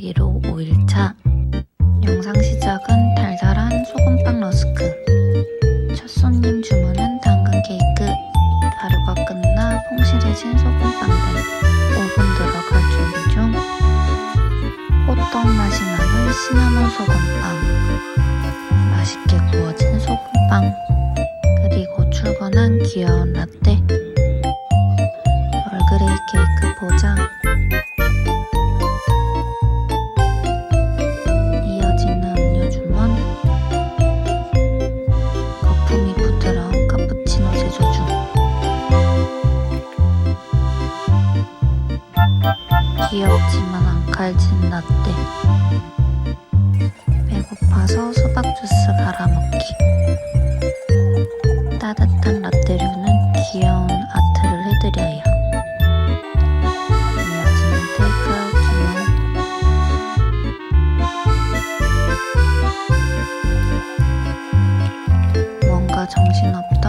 빼기로 5일차. 영상 시작은 달달한 소금빵 러스크. 첫 손님 주문은 당근 케이크. 발효가 끝나 퐁실해진 소금빵들. 오븐 들어갈 준비 중. 호떡 맛이 나는 시나몬 소금빵. 맛있게 구워진 소금빵. 그리고 출근한 귀여운 라떼 귀엽지만 안 칼진 라떼 배고파서 수박 주스 갈아 먹기. 따뜻한 라떼류는 귀여운 아트를 해드려요. 이어지는 테이크아웃 주문 뭔가 정신없